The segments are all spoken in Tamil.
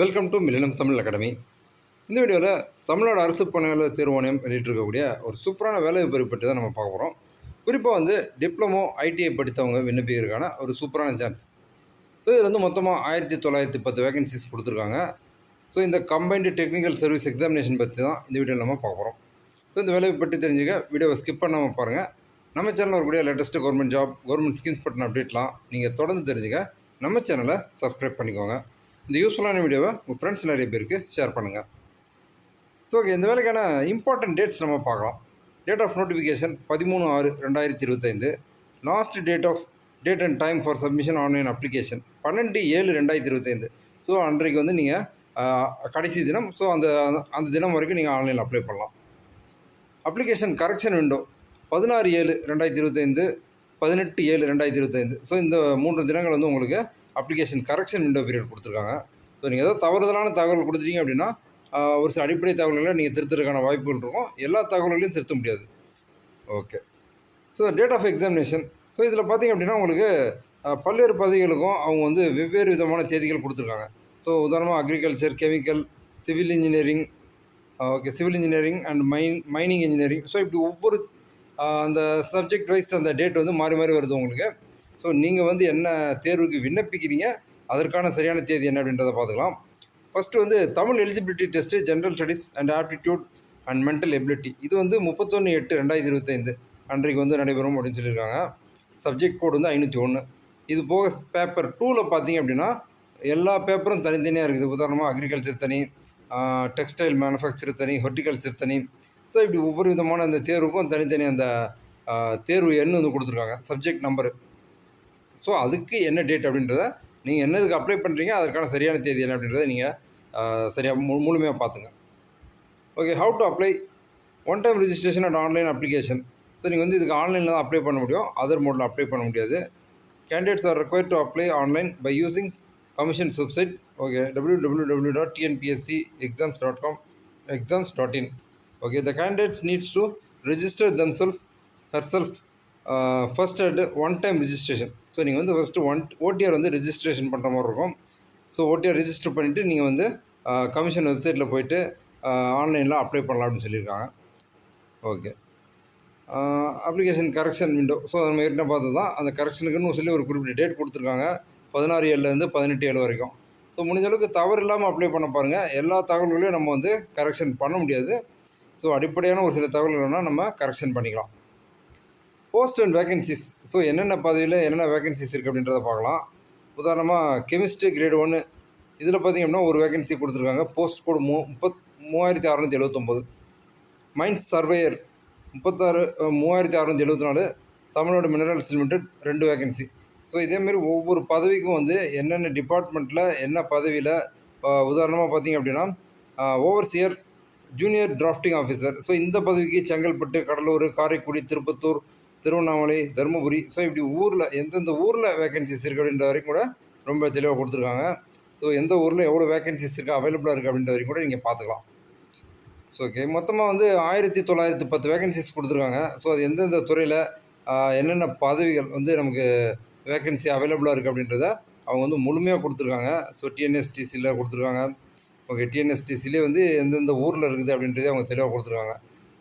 Welcome to millennium Tamil academy இந்த வீடியோவில் தமிழ்நாடு அரசு பணியாளர் தேர்வாணையம் வெளியிட்டிருக்கக்கூடிய ஒரு சூப்பரான வேலை வாய்ப்பு பற்றி தான் நம்ம பார்க்க போகிறோம் குறிப்பாக வந்து டிப்ளமோ ஐடிஐ படித்தவங்க விண்ணப்பிக்கிறதுக்கான ஒரு சூப்பரான சான்ஸ் ஸோ இதில் வந்து மொத்தமாக ஆயிரத்தி தொள்ளாயிரத்தி பத்து வேகன்சிஸ் கொடுத்துருக்காங்க. ஸோ இந்த கம்பைன்டு டெக்னிக்கல் சர்வீஸ் எக்ஸாமினேஷன் பற்றி தான் இந்த வீடியோவில் நம்ம பார்க்க போகிறோம் ஸோ இந்த வேலையை பற்றி தெரிஞ்சுக்க வீடியோவை ஸ்கிப் பண்ணாமல் பாருங்கள் நம்ம சேனலில் வரக்கூடிய latest government job government schemes பற்றின அப்டேட்லாம் நீங்கள் தொடர்ந்து தெரிஞ்சுக்க நம்ம சேனலை சப்ஸ்கிரைப் பண்ணிக்கோங்க. இந்த யூஸ்ஃபுல்லான வீடியோவை உங்கள் ஃப்ரெண்ட்ஸ் நிறைய பேருக்கு ஷேர் பண்ணுங்கள் ஸோ ஓகே இந்த வேலைக்கான இம்பார்ட்டன்ட் டேட்ஸ் நம்ம பார்க்கலாம். டேட் ஆஃப் நோட்டிஃபிகேஷன் பதிமூணு ஆறு ரெண்டாயிரத்தி இருபத்தைந்து. Last date of date and time for submission online application பன்னெண்டு ஏழு ரெண்டாயிரத்தி இருபத்தைந்து. ஸோ அன்றைக்கு வந்து நீங்கள் கடைசி தினம் ஸோ அந்த அந்த தினம் வரைக்கும் நீங்கள் ஆன்லைனில் அப்ளை பண்ணலாம். அப்ளிகேஷன் கரெக்ஷன் விண்டோ பதினாறு ஏழு ரெண்டாயிரத்தி இருபத்தைந்து பதினெட்டு ஏழு ரெண்டாயிரத்தி இருபத்தைந்து. ஸோ இந்த மூன்று தினங்கள் வந்து உங்களுக்கு அப்ளிகேஷன் கரெக்ஷன் விண்டோ பீரியட் கொடுத்துருக்காங்க. ஸோ நீங்கள் ஏதோ தவறுதலான தகவல் கொடுத்துட்டீங்க அப்படின்னா ஒரு சில அடிப்படை தகவல்களை நீங்கள் திருத்துறதுக்கான வாய்ப்புகள் இருக்கும். எல்லா தகவல்களையும் திருத்த முடியாது. Okay so date of examination so இதில் பார்த்தீங்க அப்படின்னா உங்களுக்கு பல்வேறு பதவிகளுக்கும் அவங்க வந்து வெவ்வேறு விதமான தேதிகள் கொடுத்துருக்காங்க. ஸோ உதாரணமாக agriculture chemical civil engineering okay civil engineering and mine mining engineering so இப்படி ஒவ்வொரு அந்த சப்ஜெக்ட் வைஸ் அந்த டேட் வந்து மாறி மாறி வருது உங்களுக்கு. ஸோ நீங்கள் வந்து என்ன தேர்வுக்கு விண்ணப்பிக்கிறீங்க? அதற்கான சரியான தேதி என்ன அப்படின்றத பார்த்துக்கலாம். ஃபஸ்ட்டு வந்து Tamil eligibility test general studies and aptitude and mental ability இது வந்து முப்பத்தொன்று எட்டு ரெண்டாயிரத்தி இருபத்தைந்து அன்றைக்கு வந்து நடைபெறும் அப்படின்னு சொல்லியிருக்காங்க. சப்ஜெக்ட் கோடு வந்து ஐநூற்றி ஒன்று இது போக பேப்பர் டூவில் பார்த்தீங்க அப்படின்னா எல்லா பேப்பரும் தனித்தனியாக இருக்குது. உதாரணமாக அக்ரிகல்ச்சர் தனி டெக்ஸ்டைல் மேனுஃபேக்சர் தனி ஹொர்டிகல்ச்சர் தனி. ஸோ இப்படி ஒவ்வொரு விதமான அந்த தேர்வுக்கும் தனித்தனி அந்த தேர்வு எண் வந்து கொடுத்துருக்காங்க. சப்ஜெக்ட் நம்பரு ஸோ அதுக்கு என்ன டேட் அப்படின்றத நீங்கள் என்னதுக்கு அப்ளை பண்ணுறீங்க அதற்கான சரியான தேதி என்ன அப்படின்றத நீங்கள் சரியாக மு முழுமையாக பார்த்துங்க. Okay how to apply one time registration and online application so நீங்கள் வந்து இதுக்கு ஆன்லைனில் தான் அப்ளை பண்ண முடியும். அதர் மோடில் அப்ளை பண்ண முடியாது. Candidates are required to apply online by using commission website okay W W W dot TNPSC exams dot com exams dot in okay the candidates needs to register them self her self first at one time registration so நீங்கள் வந்து ஃபஸ்ட்டு ஒன் ஓடிஆர் வந்து ரிஜிஸ்ட்ரேஷன் பண்ணுற மாதிரி இருக்கும். ஸோ ஓடிஆர் ரிஜிஸ்டர் பண்ணிவிட்டு நீங்கள் வந்து கமிஷன் வெப்சைட்டில் போயிட்டு ஆன்லைனில் அப்ளை பண்ணலாம் அப்படின்னு சொல்லியிருக்காங்க. Okay application correction window so நம்ம ஏற்கனவே பார்த்து தான் அந்த கரெக்ஷனுக்குன்னு சொல்லி ஒரு குறிப்பிட்ட டேட் கொடுத்துருக்காங்க. பதினாறு ஏழுலேருந்து பதினெட்டு ஏழு வரைக்கும். ஸோ முடிஞ்ச அளவுக்கு தவறு இல்லாமல் அப்ளை பண்ண பாருங்கள் எல்லா தகவல்களையும் நம்ம வந்து கரெக்ஷன் பண்ண முடியாது. ஸோ அடிப்படையான ஒரு சில தகவல்கள்னால் நம்ம கரெக்ஷன் பண்ணிக்கலாம். போஸ்ட் அண்ட் வேகன்சிஸ் ஸோ என்னென்ன பதவியில் என்னென்ன வேகன்சிஸ் இருக்குது அப்படின்றத பார்க்கலாம். உதாரணமாக கெமிஸ்ட்ரி கிரேட் ஒன்று இதில் பார்த்தீங்க அப்படின்னா ஒரு வேகன்சி கொடுத்துருக்காங்க. போஸ்ட் கோடு மூ முப்பத் மூவாயிரத்தி அறநூற்றி எழுபத்தொம்போது மைன்ஸ் சர்வேயர் முப்பத்தாறு மூவாயிரத்தி அறநூற்றி எழுபத்தி நாலு. தமிழ்நாடு மினரல்ஸ் லிமிடெட் ரெண்டு வேகன்சி ஸோ இதேமாரி ஒவ்வொரு பதவிக்கும் வந்து என்னென்ன டிபார்ட்மெண்ட்டில் என்ன பதவியில் உதாரணமாக பார்த்தீங்க அப்படின்னா overseer junior drafting officer so இந்த பதவிக்கு செங்கல்பட்டு கடலூர் காரைக்குடி திருப்பத்தூர் திருவண்ணாமலை தருமபுரி ஸோ இப்படி ஊரில் எந்தெந்த ஊரில் வேகன்சிஸ் இருக்குது அப்படின்ற வரைக்கும் கூட ரொம்ப தெளிவாக கொடுத்துருக்காங்க. ஸோ எந்த ஊரில் எவ்வளோ வேகன்சிஸ் இருக்குது அவைலபிளாக இருக்குது அப்படின்ற வரைக்கும் கூட நீங்கள் பார்த்துக்கலாம். ஸோ ஓகே மொத்தமாக வந்து ஆயிரத்தி தொள்ளாயிரத்தி பத்து வேகன்சிஸ் கொடுத்துருக்காங்க. ஸோ அது எந்தெந்த துறையில் என்னென்ன பதவிகள் வந்து நமக்கு வேகன்சி அவைலபிளாக இருக்குது அப்படின்றத அவங்க வந்து முழுமையாக கொடுத்துருக்காங்க. ஸோ டிஎன்எஸ்டிசியில் கொடுத்துருக்காங்க. ஓகே டிஎன்எஸ்டிசிலே வந்து எந்தெந்த ஊரில் இருக்குது அப்படின்றதே அவங்க தெளிவாக கொடுத்துருக்காங்க.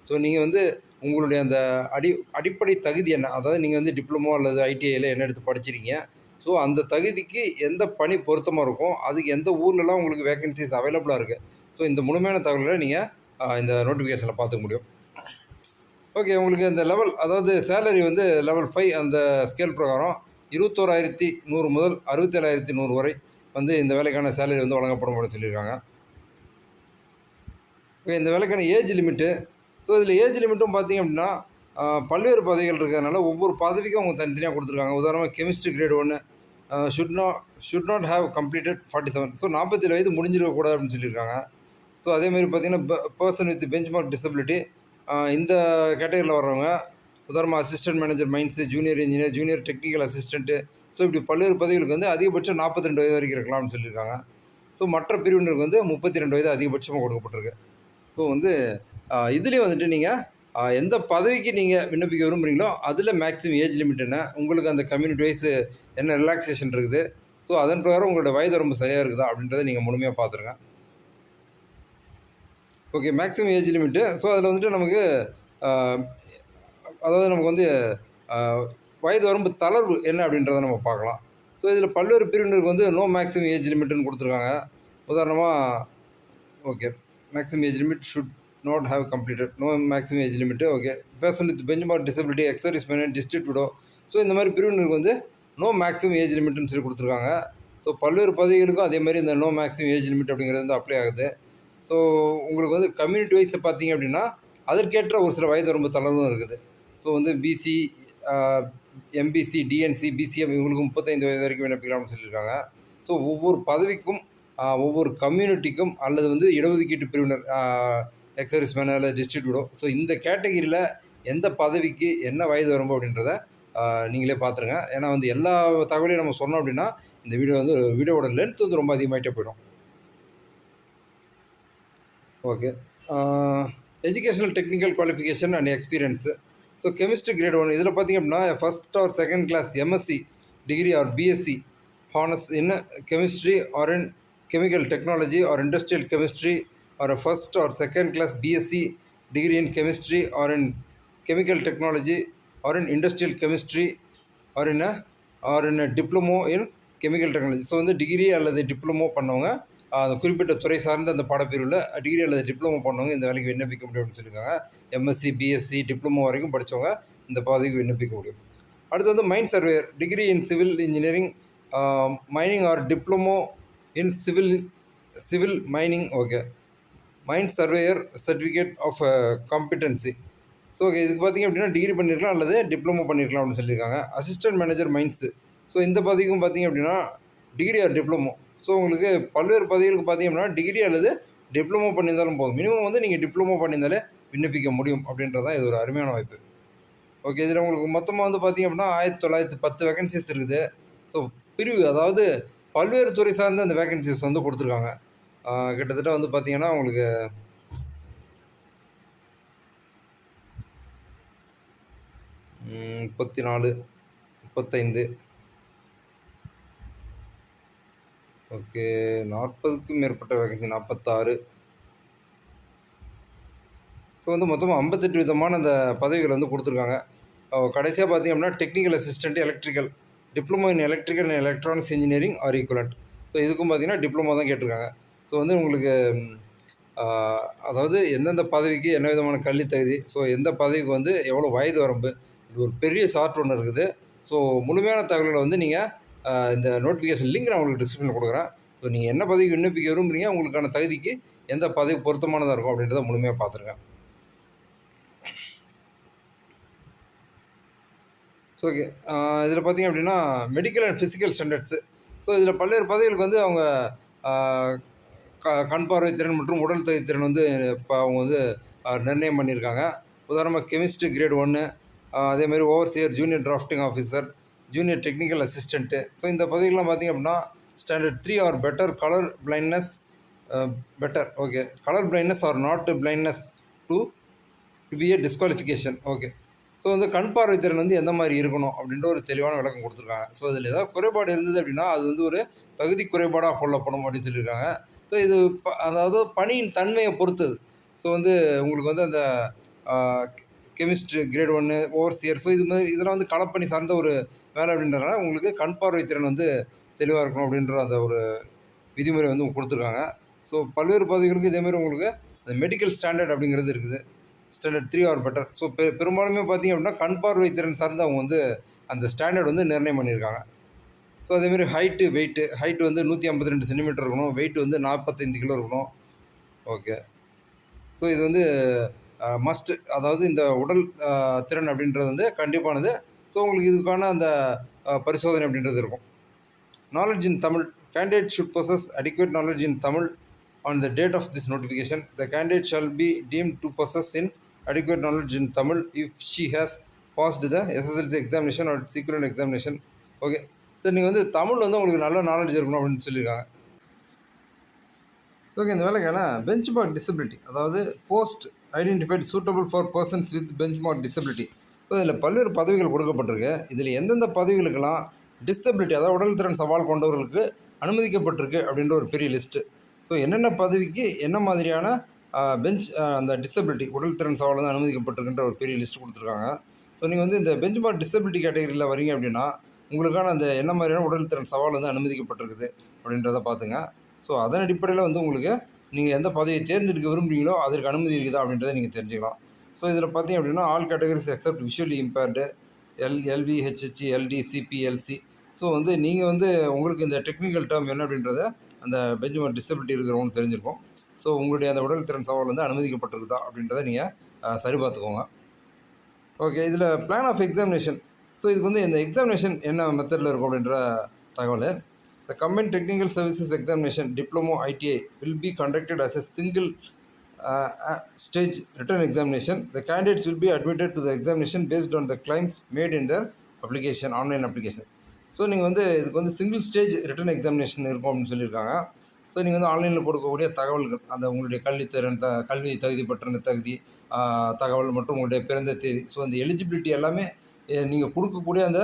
ஸோ நீங்கள் வந்து உங்களுடைய அந்த அடி அடிப்படை தகுதி என்ன? அதாவது நீங்கள் வந்து டிப்ளமோ அல்லது ஐடிஐயில் என்ன எடுத்து படிச்சிருக்கீங்க? ஸோ அந்த தகுதிக்கு எந்த பணி பொருத்தமாக இருக்கும்? அதுக்கு எந்த ஊர்லலாம் உங்களுக்கு வேகன்சிஸ் அவைலபிளாக இருக்குது ஸோ இந்த முழுமையான தகவல்களை நீங்கள் இந்த நோட்டிஃபிகேஷனில் பார்த்துக்க முடியும். ஓகே உங்களுக்கு இந்த லெவல் அதாவது சேலரி வந்து லெவல் ஃபைவ் அந்த ஸ்கேல் பிரகாரம் இருபத்தோராயிரத்தி நூறு முதல் அறுபத்தேழாயிரத்தி நூறு வரை வந்து இந்த வேலைக்கான சேலரி வந்து வழங்கப்படும் அப்படின்னு சொல்லியிருக்காங்க. ஓகே இந்த வேலைக்கான ஏஜ் லிமிட்டு ஸோ இதில் ஏஜ் லிமிட்டும் பார்த்தீங்க அப்படின்னா பல்வேறு பதவிகள் இருக்கிறதுனால ஒவ்வொரு பதவிக்கும் அவங்க தனித்தனியாக கொடுத்துருக்காங்க. உதாரணமாக கெமிஸ்ட்ரி கிரேட் ஒன்று should not should not have completed forty seven so நாற்பத்தேழு வயது முடிஞ்சிருக்கக்கூடாது அப்படின்னு சொல்லியிருக்காங்க. ஸோ அதேமாதிரி பார்த்தீங்கன்னா person with bench mark disability இந்த கேட்டகரியில் வர்றவங்க உதாரணமாக assistant manager mines junior engineer junior technical assistant so இப்படி பல்வேறு பதவிகளுக்கு வந்து அதிகபட்சம் நாற்பத்தி ரெண்டு வயது வரைக்கும் இருக்கலாம்னு சொல்லியிருக்காங்க. ஸோ மற்ற பிரிவினருக்கு வந்து முப்பத்தி ரெண்டு வயது அதிகபட்சமாக கொடுக்கப்பட்டிருக்கு. ஸோ வந்து இதுலேயும் வந்துட்டு நீங்கள் எந்த பதவிக்கு நீங்கள் விண்ணப்பிக்க விரும்புகிறீங்களோ அதில் மேக்ஸிமம் ஏஜ் லிமிட் என்ன உங்களுக்கு அந்த கம்யூனிட்டி வைஸ் என்ன ரிலாக்ஸேஷன் இருக்குது ஸோ அதன் பிரகாரம் உங்களோட வயது ரொம்ப சரியாக இருக்குதா அப்படின்றத நீங்கள் முழுமையாக பார்த்துருங்க. Okay maximum age limit so அதில் வந்துட்டு நமக்கு அதாவது நமக்கு வந்து வயது வரம்பு தளர்வு என்ன அப்படின்றத நம்ம பார்க்கலாம். ஸோ இதில் பல்வேறு பிரிவினருக்கு வந்து நோ மேக்ஸிமம் ஏஜ் லிமிட்னு கொடுத்துருக்காங்க. உதாரணமாக okay maximum age limit should not have completed no maximum age limit okay person with bench mark disability ex service man district so இந்த மாதிரி பிரிவினருக்கு வந்து நோ மேக்ஸிமம் ஏஜ் லிமிட்னு சொல்லி கொடுத்துருக்காங்க. ஸோ பல்வேறு பதவிகளுக்கும் அதே மாதிரி இந்த நோ மேக்ஸிமம் ஏஜ் லிமிட் அப்படிங்கிறது வந்து அப்ளை ஆகுது. ஸோ உங்களுக்கு வந்து கம்யூனிட்டி வைஸ் பார்த்தீங்க அப்படின்னா அதற்கேற்ற ஒரு சில வயது ரொம்ப தளர்வும் இருக்குது. ஸோ வந்து பிசி எம்பிசி டிஎன்சி பிசிஎம் இவங்களுக்கு முப்பத்தைந்து வயது வரைக்கும் விண்ணப்பிக்கலாம்னு சொல்லியிருக்காங்க. ஸோ ஒவ்வொரு பதவிக்கும் ஒவ்வொரு கம்யூனிட்டிக்கும் அல்லது வந்து இடஒதுக்கீட்டு பிரிவினர் எக்ஸர்வீஸ் மேன் அல்லது ஸோ இந்த கேட்டகிரியில் எந்த பதவிக்கு என்ன வயது வரும்போ அப்படின்றத நீங்களே பார்த்துருங்க ஏன்னா வந்து எல்லா தகவலையும் நம்ம சொன்னோம் அப்படின்னா இந்த வீடியோ வந்து வீடியோவோட லென்த் வந்து ரொம்ப அதிகமாகிட்டே போயிடும். Okay educational technical qualification and experience so chemistry grade one இதில் பார்த்தீங்க அப்படின்னா first or second class MSc degree or BSc honours in chemistry or in chemical technology or industrial chemistry or first or second class BSc degree in chemistry or in chemical technology or in industrial chemistry or in or in diploma in chemical technology so வந்து டிகிரி அல்லது டிப்ளமோ பண்ணவங்க அந்த குறிப்பிட்ட துறை சார்ந்த அந்த பாடப்பிரிவில் டிகிரி அல்லது டிப்ளமோ பண்ணவங்க இந்த வேலைக்கு விண்ணப்பிக்க முடியும் அப்படின்னு சொல்லியிருக்காங்க. எம்எஸ்சி பிஎஸ்சி டிப்ளமோ வரைக்கும் படித்தவங்க இந்த பதவிக்கு விண்ணப்பிக்க முடியும். அடுத்து வந்து mine surveyor degree in civil engineering mining or diploma in civil civil mining okay mine surveyor certificate of competency so இதுக்கு பார்த்தீங்க அப்படின்னா டிகிரி பண்ணியிருக்கலாம் அல்லது டிப்ளமோ பண்ணியிருக்கலாம் அப்படின்னு சொல்லியிருக்காங்க. அசிஸ்டன்ட் மேனேஜர் மைண்ட்ஸு ஸோ இந்த பதவிக்கும் பார்த்தீங்க அப்படின்னா டிகிரி ஆர் டிப்ளமோ ஸோ உங்களுக்கு பல்வேறு பதவிகளுக்கு பார்த்தீங்க அப்படின்னா டிகிரி அல்லது டிப்ளமோ பண்ணியிருந்தாலும் போதும். மினிமம் வந்து நீங்கள் டிப்ளமோ பண்ணியிருந்தாலே விண்ணப்பிக்க முடியும் அப்படின்றதான் இது ஒரு அருமையான வாய்ப்பு. ஓகே இதில் உங்களுக்கு மொத்தமாக வந்து பார்த்தீங்க அப்படின்னா ஆயிரத்தி தொள்ளாயிரத்தி பத்து வேகன்சிஸ் இருக்குது. ஸோ பிரிவு அதாவது பல்வேறு துறை சார்ந்த அந்த வேகன்சிஸ் வந்து கொடுத்துருக்காங்க. கிட்டத்தட்ட வந்து பார்த்தீங்கன்னா உங்களுக்கு முப்பத்தி நாலு முப்பத்தைந்து. ஓகே நாற்பதுக்கும் மேற்பட்ட வேகன்சி நாற்பத்தாறு. ஸோ வந்து மொத்தமாக ஐம்பத்தெட்டு விதமான அந்த பதவிகள் வந்து கொடுத்துருக்காங்க. கடைசியாக பார்த்தீங்க அப்படின்னா technical assistant electrical diploma in electrical and electronics engineering or equivalent so இதுக்கும் பார்த்தீங்கன்னா டிப்ளமோ தான் கேட்டிருக்காங்க. ஸோ வந்து உங்களுக்கு அதாவது எந்தெந்த பதவிக்கு என்ன விதமான கல்வி தகுதி ஸோ எந்த பதவிக்கு வந்து எவ்வளோ வயது வரம்பு? இது ஒரு பெரிய சார்ட் ஒன்று இருக்குது. ஸோ முழுமையான தகவல்களை வந்து நீங்கள் இந்த நோட்டிஃபிகேஷன் லிங்க் நான் உங்களுக்கு டிஸ்கிரிப்ஷனில் கொடுக்குறேன். ஸோ நீங்கள் என்ன பதவிக்கு விண்ணப்பிக்க விரும்புகிறீங்க உங்களுக்கான தகுதிக்கு எந்த பதவி பொருத்தமானதாக இருக்கும் அப்படின்றத முழுமையாக பார்த்துருக்கேன் ஸோ ஓகே இதில் பார்த்தீங்க அப்படின்னா medical and physical standards so இதில் பல்வேறு பதவிகளுக்கு வந்து அவங்க க கண் பார்வை திறன் மற்றும் உடல் தகுதி திறன் வந்து இப்போ அவங்க வந்து நிர்ணயம் பண்ணியிருக்காங்க. உதாரணமாக கெமிஸ்ட்ரி கிரேட் ஒன்று அதேமாதிரி overseer junior drafting officer junior technical assistant so இந்த பதவிகள்லாம் பார்த்தீங்க அப்படின்னா standard three or better colour blindness better. Okay. Colour blindness or not blindness to be a disqualification. Okay. So வந்து கண் பார்வை திறன் வந்து எந்த மாதிரி இருக்கணும் அப்படின்ற ஒரு தெளிவான விளக்கம் கொடுத்துருக்காங்க. ஸோ அதில் ஏதாவது குறைபாடு இருந்தது அப்படின்னா அது வந்து ஒரு தகுதி குறைபாடாக கொள்ளப்படும் அப்படின்னு சொல்லியிருக்காங்க ஸோ இது ப- அதாவது பணியின் தன்மையை பொறுத்தது. ஸோ வந்து உங்களுக்கு வந்து அந்த கெமிஸ்ட்ரி கிரேட் ஒன்று ஓவர்சியர் ஸோ இது மாதிரி இதெல்லாம் வந்து கலப்பணி சார்ந்த ஒரு வேலை அப்படின்றதுனால உங்களுக்கு கண் பார்வை திறன் வந்து தெளிவாக இருக்கணும் அப்படின்ற அந்த ஒரு விதிமுறை வந்து கொடுத்துருக்காங்க. ஸோ பல்வேறு பதவிகளுக்கு இதேமாதிரி உங்களுக்கு அந்த மெடிக்கல் ஸ்டாண்டர்ட் அப்படிங்கிறது இருக்குது. Standard three or better so பெ பெரும்பாலுமே பார்த்தீங்க அப்படின்னா கண் பார்வை திறன் சார்ந்து அவங்க வந்து அந்த ஸ்டாண்டர்ட் வந்து நிர்ணயம் பண்ணியிருக்காங்க. ஸோ அதேமாரி ஹைட்டு வெயிட்டு ஹைட் வந்து நூற்றி ஐம்பத்தி ரெண்டு சென்டிமீட்டர் இருக்கணும் வெயிட் வந்து நாற்பத்தைந்து கிலோ இருக்கணும் ஓகே ஸோ இது வந்து மஸ்ட் அதாவது இந்த உடல் திறன் அப்படின்றது வந்து கண்டிப்பானது ஸோ உங்களுக்கு இதுக்கான அந்த பரிசோதனை அப்படின்றது இருக்கும் knowledge in Tamil candidate should possess adequate knowledge in Tamil on the date of this notification the candidate shall be deemed to possess in adequate knowledge in Tamil if she has passed the SSLC examination or sequent examination. Okay சரி நீங்கள் வந்து தமிழ் வந்து உங்களுக்கு நல்ல நாலேஜ் இருக்கணும் அப்படின்னு சொல்லியிருக்காங்க. ஓகே இந்த வேலைக்கான பெஞ்ச் மார்க் டிசபிலிட்டி அதாவது post identified suitable for persons with bench mark disability so இதில் பல்வேறு பதவிகள் கொடுக்கப்பட்டிருக்கு. இதில் எந்தெந்த பதவிகளுக்கெல்லாம் டிசபிலிட்டி அதாவது உடல் திறன் சவால் கொண்டவர்களுக்கு அனுமதிக்கப்பட்டிருக்கு அப்படின்ற ஒரு பெரிய லிஸ்ட்டு ஸோ என்னென்ன பதவிக்கு என்ன மாதிரியான பெஞ்ச் அந்த டிசபிலிட்டி உடல் திறன் சவால் வந்து அனுமதிக்கப்பட்டிருக்குன்ற ஒரு பெரிய லிஸ்ட் கொடுத்துருக்காங்க. ஸோ நீங்கள் வந்து இந்த பெஞ்ச் மார்க் டிசபிலிட்டி கேட்டகரியில் வரீங்க அப்படின்னா உங்களுக்கான அந்த என்ன மாதிரியான உடல் திறன் சவால் வந்து அனுமதிக்கப்பட்டிருக்குது அப்படின்றத பார்த்துங்க. ஸோ அதன் அடிப்படையில் வந்து உங்களுக்கு நீங்கள் எந்த பதவியை தேர்ந்தெடுக்க விரும்புகிறீங்களோ அதற்கு அனுமதி இருக்குதா அப்படின்றத நீங்கள் தெரிஞ்சுக்கலாம். ஸோ இதில் பார்த்தீங்க அப்படின்னா all categories except visually impaired L LV HH LD CPLC so வந்து நீங்கள் வந்து உங்களுக்கு இந்த டெக்னிக்கல் டேர்ம் என்ன அப்படின்றத அந்த பெஞ்சுமார் டிசபிலிட்டி இருக்கிறவங்க தெரிஞ்சிருக்கும். ஸோ உங்களுடைய அந்த உடல் திறன் சவால் வந்து அனுமதிக்கப்பட்டிருக்குதா அப்படின்றத நீங்கள் சரி பார்த்துக்கோங்க. ஓகே இதில் பிளான் ஆஃப் எக்ஸாமினேஷன் ஸோ இதுக்கு வந்து இந்த எக்ஸாமினேஷன் என்ன மெத்தடில் இருக்கும் அப்படின்ற தகவல். The combine technical services examination diploma ITI will be conducted as a single stage written examination the candidates will be admitted to the examination based on the claims made in their application online application so நீங்கள் வந்து இதுக்கு வந்து சிங்கிள் ஸ்டேஜ் ரிட்டன் எக்ஸாமினேஷன் இருக்கும் அப்படின்னு சொல்லியிருக்காங்க. ஸோ நீங்கள் வந்து ஆன்லைனில் கொடுக்கக்கூடிய தகவல்கள் அந்த உங்களுடைய கல்வித்திறன் த கல்வி தகுதி பற்றின தகுதி தகவல் மற்றும் உங்களுடைய பிறந்த தேதி. ஸோ அந்த எலிஜிபிலிட்டி எல்லாமே நீங்கள் கொடுக்கக்கூடிய அந்த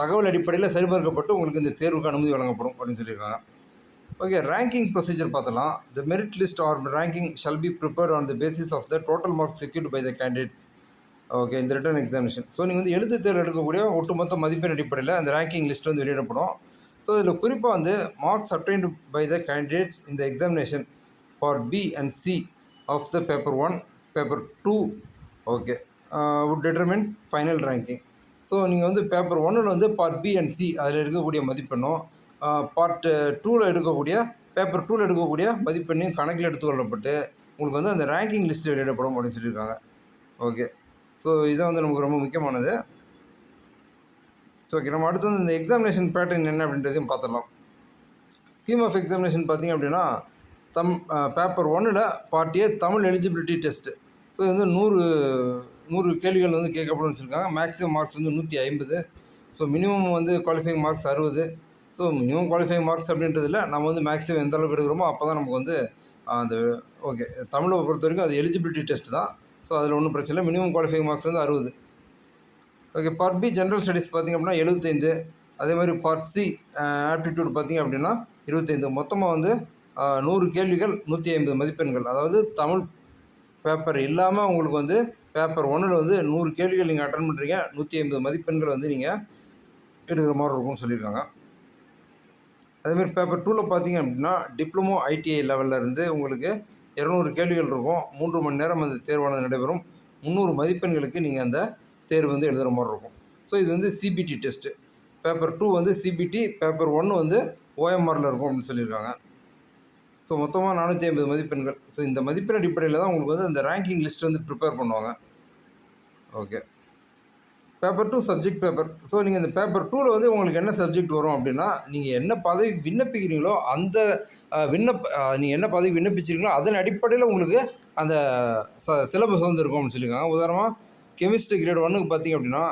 தகவல் அடிப்படையில் சரிபார்க்கப்பட்டு உங்களுக்கு இந்த தேர்வுக்கு அனுமதி வழங்கப்படும் அப்படின்னு சொல்லியிருக்காங்க. ஓகே ரேங்கிங் ப்ரொசீஜர் பார்த்தலாம் the merit list or ranking shall be prepare on the basis of the total mark secured by the candidates okay இந்த ரிட்டன் எக்ஸாமினேஷன் ஸோ நீங்கள் வந்து எழுத்து தேர்வு எடுக்கக்கூடிய ஒட்டுமொத்த மதிப்பெண் அடிப்படையில் அந்த ரேங்கிங் லிஸ்ட் வந்து வெளியிடப்படும். ஸோ இதில் குறிப்பாக வந்து marks obtained by the candidates இந்த examination for B and C of the paper one paper two okay would determine final ranking so நீங்கள் வந்து பேப்பர் ஒன்றில் வந்து பார்ட் பி அண்ட் சி அதில் எடுக்கக்கூடிய மதிப்பெண்ணும் பார்ட் டூவில் எடுக்கக்கூடிய பேப்பர் டூவில் எடுக்கக்கூடிய மதிப்பெண்ணையும் கணக்கில் எடுத்துக்கொள்ளப்பட்டு உங்களுக்கு வந்து அந்த ரேங்கிங் லிஸ்ட் வெளியிடப்படும் அப்படின்னு சொல்லியிருக்காங்க. ஓகே ஸோ இதான் வந்து நமக்கு ரொம்ப முக்கியமானது. ஸோ ஓகே நம்ம அடுத்து வந்து இந்த எக்ஸாமினேஷன் பேட்டர்ன் என்ன அப்படின்றதையும் பார்த்துடலாம். ஸ்கீம் ஆஃப் எக்ஸாமினேஷன் பார்த்திங்க அப்படின்னா தம் பேப்பர் ஒன்னில் part A Tamil eligibility test so இது வந்து நூறு நூறு கேள்விகள் வந்து கேட்கப்படும் வச்சுருக்காங்க. மேக்ஸிமம் மார்க்ஸ் வந்து நூற்றி ஐம்பது. ஸோ மினிமம் வந்து குவாலிஃபைங் மார்க்ஸ் அறுபது. ஸோ மினிமம் குவாலிஃபைங் மார்க்ஸ் அப்படின்றதில் நம்ம வந்து மேக்ஸிமம் எந்த அளவுக்கு எடுக்கிறோமோ அப்போ தான் நமக்கு வந்து அந்த ஓகே தமிழை பொறுத்த வரைக்கும் அது எலிஜிபிலிட்டி டெஸ்ட் தான். ஸோ அதில் ஒன்றும் பிரச்சனை இல்லை. மினிமம் குவாலிஃபைங் மார்க்ஸ் வந்து அறுபது. Okay part B general studies பார்த்திங்க அப்படின்னா எழுபத்தைந்து அதே மாதிரி பார்ட் சி ஆப்டிடியூட் பார்த்திங்க அப்படின்னா இருபத்தைந்து. மொத்தமாக வந்து நூறு கேள்விகள் நூற்றி ஐம்பது மதிப்பெண்கள். அதாவது தமிழ் பேப்பர் இல்லாமல் உங்களுக்கு வந்து பேப்பர் ஒன்றில் வந்து நூறு கேள்விகள் நீங்கள் அட்டன் பண்ணுறீங்க நூற்றி ஐம்பது மதிப்பெண்கள் வந்து நீங்கள் எடுக்கிற மாதிரி இருக்கும்னு சொல்லியிருக்காங்க. அதேமாதிரி பேப்பர் டூவில் பார்த்தீங்க அப்படின்னா டிப்ளமோ ஐடிஐ லெவலில் இருந்து உங்களுக்கு இரநூறு கேள்விகள் இருக்கும். மூன்று மணி நேரம் அந்த தேர்வானது நடைபெறும். முந்நூறு மதிப்பெண்களுக்கு நீங்கள் அந்த தேர்வு வந்து எழுதுகிற மாதிரி இருக்கும். ஸோ இது வந்து சிபிடி டெஸ்ட்டு பேப்பர் டூ வந்து சிபிடி பேப்பர் ஒன்று வந்து ஓஎம்ஆரில் இருக்கும் அப்படின்னு சொல்லியிருக்காங்க. ஸோ மொத்தமாக நானூற்றி ஐம்பது மதிப்பெண்கள். ஸோ இந்த மதிப்பெண் அடிப்படையில் தான் உங்களுக்கு வந்து அந்த ரேங்கிங் லிஸ்ட் வந்து ப்ரிப்பேர் பண்ணுவாங்க. Okay paper two subject paper so நீங்கள் இந்த பேப்பர் டூவில் வந்து உங்களுக்கு என்ன சப்ஜெக்ட் வரும் அப்படின்னா நீங்கள் என்ன பதவி விண்ணப்பிக்கிறீங்களோ அந்த விண்ணப்ப நீங்கள் என்ன பதவி விண்ணப்பிச்சிருக்கீங்களோ அதன் அடிப்படையில் உங்களுக்கு அந்த ச சிலபஸ் வந்து இருக்கும் அப்படின்னு சொல்லியிருக்காங்க. உதாரணமாக கெமிஸ்ட்ரி கிரேட் ஒன்றுக்கு பார்த்தீங்க அப்படின்னா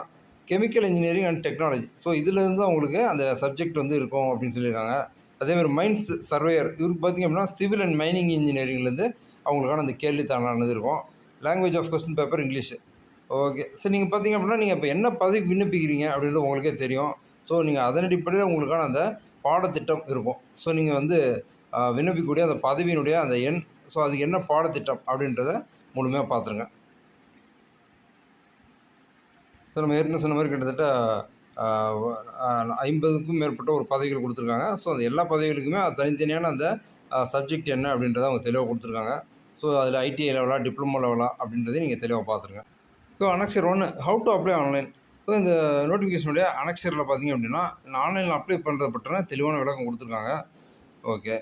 chemical engineering and technology so இதுலேருந்து தான் உங்களுக்கு அந்த சப்ஜெக்ட் வந்து இருக்கும் அப்படின்னு சொல்லியிருக்காங்க. அதேமாதிரி மைன்ஸ் சர்வேயர் இவருக்கு பார்த்திங்க அப்படின்னா சிவில் அண்ட் மைனிங் இன்ஜினியரிங்லேருந்து அவங்களுக்கான அந்த கேள்வித்தாளானது இருக்கும் language of question paper English okay சரி நீங்கள் பார்த்தீங்க அப்படின்னா நீங்கள் இப்போ என்ன பதவி விண்ணப்பிக்கிறீங்க அப்படின்றது உங்களுக்கே தெரியும். ஸோ நீங்கள் அதன் அடிப்படையில் உங்களுக்கான அந்த பாடத்திட்டம் இருக்கும். ஸோ நீங்கள் வந்து விண்ணப்பிக்கக்கூடிய அந்த பதவியினுடைய அந்த எண் ஸோ அதுக்கு என்ன பாடத்திட்டம் அப்படின்றத முழுமையாக பார்த்துருங்க. ஸோ நம்ம ஏற்கனவே சொன்ன மாதிரி கிட்டத்தட்ட ஐம்பதுக்கும் மேற்பட்ட ஒரு பதவிகள் கொடுத்துருக்காங்க. ஸோ அந்த எல்லா பதவிகளுக்குமே அது தனித்தனியான அந்த சப்ஜெக்ட் என்ன அப்படின்றத அவங்க தெளிவாக கொடுத்துருக்காங்க. ஸோ அதில் ஐடிஐ லெவலாக டிப்ளமோ லெவலாக அப்படின்றதையும் நீங்கள் தெளிவாக பார்த்துருங்க. ஸோ அனக்ஷர் ஒன்று how to apply online so இந்த நோட்டிஃபிகேஷனுடைய அனக்ஷரில் பார்த்தீங்க அப்படின்னா நான் ஆன்லைனில் அப்ளை பண்ணுறது பற்றின தெளிவான விளக்கம் கொடுத்துருக்காங்க. Okay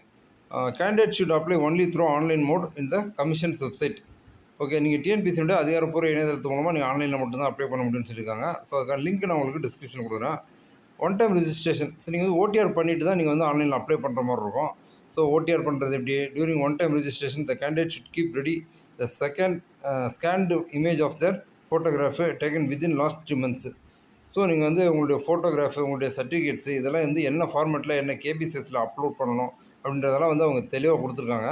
candidate should apply only through online mode in the commission's website okay நீங்கள் டிஎன்பிசியோட அதிகாரப்பூர்வ இணையதளத்து மூலமாக நீங்கள் ஆன்லைனில் மட்டும்தான் அப்ளை பண்ண முடியும்னு சொல்லியிருக்காங்க. ஸோ அதுக்கான லிங்க் நான் உங்களுக்கு டிஸ்கிரிப்ஷன் கொடுக்குறேன். ஒன் டைம் ரிஜிஸ்ட்ரேஷன் ஸோ நீங்கள் வந்து ஓடிஆர் பண்ணிவிட்டு தான் நீங்கள் வந்து ஆன்லைனில் அப்ளை பண்ணுற மாதிரி இருக்கும். ஸோ ஓடிஆர் பண்ணுறது எப்படி? During one time registration the candidate should keep ready the second scanned image of their photograph taken within last three months so நீங்கள் வந்து உங்களுடைய ஃபோட்டோகிராஃபு உங்களுடைய சர்டிஃபிகேட்ஸு இதெல்லாம் வந்து என்ன ஃபார்மேட்டில் என்ன கேபிசிஎஸில் அப்லோட் பண்ணணும் அப்படின்றதெல்லாம் வந்து அவங்க தெளிவாக கொடுத்துருக்காங்க.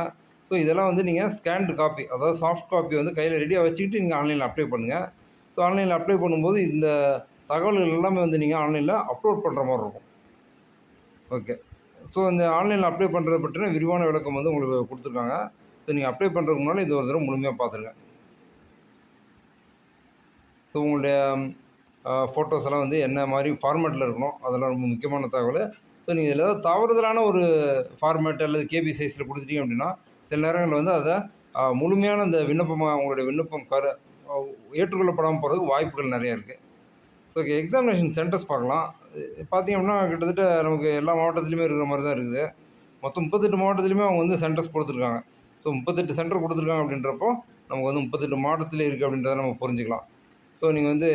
ஸோ இதெல்லாம் வந்து நீங்கள் ஸ்கேன்டு காப்பி அதாவது சாஃப்ட் காப்பி வந்து கையில் ரெடியாக வச்சுக்கிட்டு நீங்கள் ஆன்லைனில் அப்ளை பண்ணுங்கள் ஸோ ஆன்லைனில் அப்ளை பண்ணும்போது இந்த தகவல்கள் எல்லாமே வந்து நீங்கள் ஆன்லைனில் அப்லோட் பண்ணுற மாதிரி இருக்கும். ஓகே ஸோ இந்த ஆன்லைனில் அப்ளை பண்ணுறதை பற்றின விரிவான விளக்கம் வந்து உங்களுக்கு கொடுத்துருக்காங்க. ஸோ நீங்கள் அப்ளை பண்ணுறதுக்கு முன்னால் இது ஒரு தடவை முழுமையாக பார்த்துருங்க. ஸோ உங்களுடைய ஃபோட்டோஸ் எல்லாம் வந்து என்ன மாதிரி ஃபார்மேட்டில் இருக்கணும் அதெல்லாம் ரொம்ப முக்கியமான தகவல். ஸோ நீங்கள் இதில் ஏதாவது தவறுதலான ஒரு ஃபார்மேட் அல்லது கேபி சைஸில் கொடுத்துட்டீங்க அப்படின்னா சில நேரங்களில் வந்து அதை முழுமையான அந்த விண்ணப்பமாக அவங்களுடைய விண்ணப்பம் கரு ஏற்றுக்கொள்ளப்படாமல் போகிறதுக்கு வாய்ப்புகள் நிறைய இருக்குது ஸோ எக்ஸாமினேஷன் சென்டர்ஸ் பார்க்கலாம். பார்த்திங்க பார்த்தீங்க அப்படின்னா கிட்டத்தட்ட நமக்கு எல்லா மாவட்டத்துலையுமே இருக்கிற மாதிரி தான் இருக்குது. மொத்தம் முப்பத்தெட்டு மாவட்டத்துலேயுமே அவங்க வந்து சென்டர்ஸ் கொடுத்துருக்காங்க. ஸோ முப்பத்தெட்டு சென்டர் கொடுத்துருக்காங்க அப்படின்றப்போ நமக்கு வந்து முப்பத்தெட்டு மாவட்டத்தில் இருக்குது அப்படின்றத நம்ம புரிஞ்சுக்கலாம். ஸோ நீங்கள் வந்து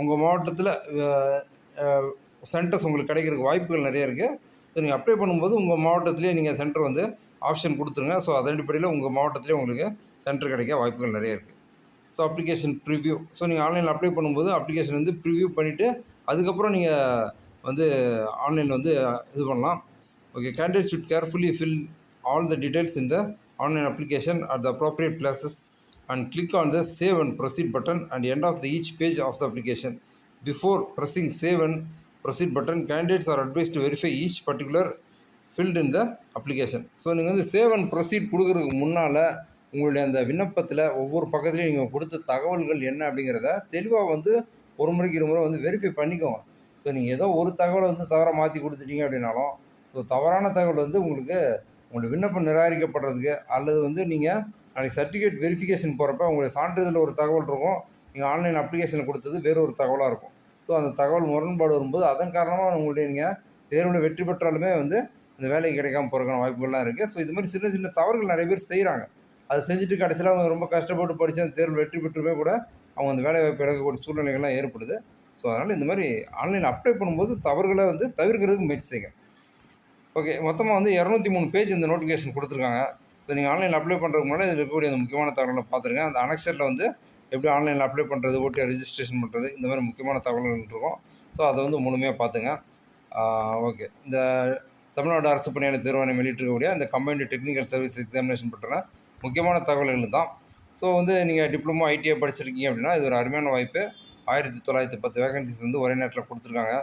உங்கள் மாவட்டத்தில் சென்டர்ஸ் உங்களுக்கு கிடைக்கிறதுக்கு வாய்ப்புகள் நிறைய இருக்குது ஸோ நீங்கள் அப்ளை பண்ணும்போது உங்கள் மாவட்டத்திலே நீங்கள் சென்டர் வந்து ஆப்ஷன் கொடுத்துருங்க. ஸோ அதன் அடிப்படையில் உங்கள் மாவட்டத்திலே உங்களுக்கு சென்டர் கிடைக்க வாய்ப்புகள் நிறைய இருக்குது ஸோ அப்ளிகேஷன் ப்ரிவ்யூ ஸோ நீங்கள் ஆன்லைனில் அப்ளை பண்ணும்போது அப்ளிகேஷன் வந்து ப்ரிவ்யூ பண்ணிவிட்டு அதுக்கப்புறம் நீங்கள் வந்து ஆன்லைனில் வந்து இது பண்ணலாம். Okay candidate should carefully fill all the details in the online application at the appropriate places and click on the save and proceed button and end of the each page of the application before pressing save and proceed button candidates are advise to verify each particular filled in the application so நீங்கள் வந்து சேவ் அண்ட் ப்ரொசீட் கொடுக்குறதுக்கு முன்னால் உங்களுடைய அந்த விண்ணப்பத்தில் ஒவ்வொரு பக்கத்துலையும் நீங்கள் கொடுத்த தகவல்கள் என்ன அப்படிங்கிறத தெளிவாக வந்து ஒரு முறைக்கு இரு முறை வந்து வெரிஃபை பண்ணிக்கோங்க. ஸோ நீங்கள் ஏதோ ஒரு தகவலை வந்து தவறாக மாற்றி கொடுத்துட்டீங்க அப்படின்னாலும் ஸோ தவறான தகவல் வந்து உங்களுக்கு உங்களுடைய விண்ணப்பம் நிராகரிக்கப்படுறதுக்கு அல்லது வந்து நீங்கள் நாளைக்கு சர்டிஃபிகேட் வெரிஃபிகேஷன் போகிறப்ப உங்களுடைய சான்றிதழில் ஒரு தகவல் இருக்கும் நீங்கள் ஆன்லைன் அப்ளிகேஷனில் கொடுத்தது வேறு ஒரு தகவலாக இருக்கும். ஸோ அந்த தகவல் முரண்பாடு வரும்போது அதன் காரணமாக உங்களுடைய நீங்கள் தேர்வில் வெற்றி பெற்றாலுமே வந்து இந்த வேலைக்கு கிடைக்காம போகிறக்கான வாய்ப்புகள்லாம் இருக்குது ஸோ இது மாதிரி சின்ன சின்ன தவறுகள் நிறைய பேர் செய்கிறாங்க அதை செஞ்சுட்டு கடைசியில் அவங்க ரொம்ப கஷ்டப்பட்டு படித்து அந்த தேர்வில் வெற்றி பெற்றுமே கூட அவங்க அந்த வேலை வாய்ப்பு இழக்கக்கூடிய சூழ்நிலைகள்லாம் ஏற்படுது. ஸோ அதனால் இந்த மாதிரி ஆன்லைன் அப்ளை பண்ணும்போது தவறுகளை வந்து தவிர்க்கிறதுக்கு முயற்சி செய்யுங்க. ஓகே மொத்தமாக வந்து இரநூத்தி மூணு பேஜ் இந்த நோட்டிஃபிகேஷன் கொடுத்துருக்காங்க. ஸோ நீங்கள் ஆன்லைனில் அப்ளை பண்ணுறதுக்கு முன்னாடி இதில் இருக்கக்கூடிய அந்த முக்கியமான தகவலை பார்த்துருங்க. அந்த அனெக்சரில் வந்து எப்படி ஆன்லைனில் அப்ளை பண்ணுறது ஓட்டி ரெஜிஸ்ட்ரேஷன் பண்ணுறது இந்த மாதிரி முக்கியமான தகவல்கள் இருக்கும். ஸோ அதை வந்து முழுமையாக பார்த்துங்க. ஓகே இந்த தமிழ்நாடு அரசு பணியாளர் தேர்வாணையம் வெளியிட்டிருக்கக்கூடிய அந்த கம்பைன்டு டெக்னிக்கல் சர்வீஸ் எக்ஸாமினேஷன் பற்றின முக்கியமான தகவல்கள் தான் ஸோ வந்து நீங்கள் டிப்ளமோ ஐடிஐ படிச்சிருக்கீங்க அப்படின்னா இது ஒரு அருமையான வாய்ப்பு. ஆயிரத்தி தொள்ளாயிரத்தி பத்து வேகன்சிஸ் வந்து ஒரே நேரத்தில் கொடுத்துருக்காங்க.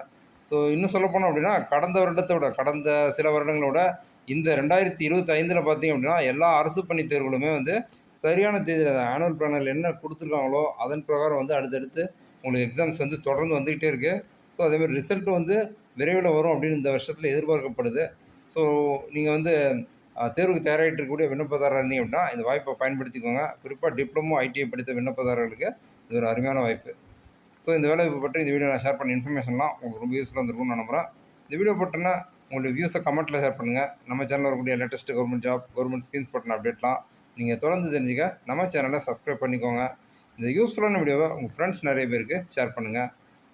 ஸோ இன்னும் சொல்லப்போனோம் அப்படின்னா கடந்த வருடத்தோட கடந்த சில வருடங்களோட இந்த ரெண்டாயிரத்தி இருபத்தி ஐந்தில் பார்த்தீங்க அப்படின்னா எல்லா அரசு பணி தேர்வுகளுமே வந்து சரியான தேதியில் ஆனுவல் பிளானில் என்ன கொடுத்துருக்காங்களோ அதன் பிரகாரம் வந்து அடுத்தடுத்து உங்களுக்கு எக்ஸாம்ஸ் வந்து தொடர்ந்து வந்துக்கிட்டே இருக்குது ஸோ அதேமாதிரி ரிசல்ட் வந்து விரைவில் வரும் அப்படின்னு இந்த வருஷத்தில் எதிர்பார்க்கப்படுது. ஸோ நீங்கள் வந்து தேர்வுக்கு தயாராகிட்டு இருக்கக்கூடிய விண்ணப்பதாரர் இருந்தீங்க அப்படின்னா இந்த வாய்ப்பை பயன்படுத்திக்கோங்க. குறிப்பாக டிப்ளமோ ஐடிஐ படித்த விண்ணப்பதாரர்களுக்கு இது ஒரு அருமையான வாய்ப்பு. ஸோ இந்த வேலைவாய்ப்பு பற்றி இந்த வீடியோ நான் ஷேர் பண்ண இன்ஃபர்மேஷன்லாம் உங்களுக்கு ரொம்ப யூஸ்ஃபுல்லாக இருந்திருக்கும்னு நான் நம்புகிறேன் இந்த வீடியோ பற்றின உங்களுடைய வியூஸை கமெண்ட்டில் ஷேர் பண்ணுங்கள் நம்ம சேனலில் வரக்கூடிய latest government job government schemes பற்றின அப்டேட்லாம் நீங்கள் தொடர்ந்து தெரிஞ்சுக்க நம்ம சேனலை சப்ஸ்கிரைப் பண்ணிக்கோங்க. இந்த யூஸ்ஃபுல்லான வீடியோவை உங்கள் ஃப்ரெண்ட்ஸ் நிறைய பேருக்கு ஷேர் பண்ணுங்கள்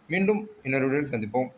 மீண்டும் இன்னொரு வீடியோவில் சந்திப்போம்.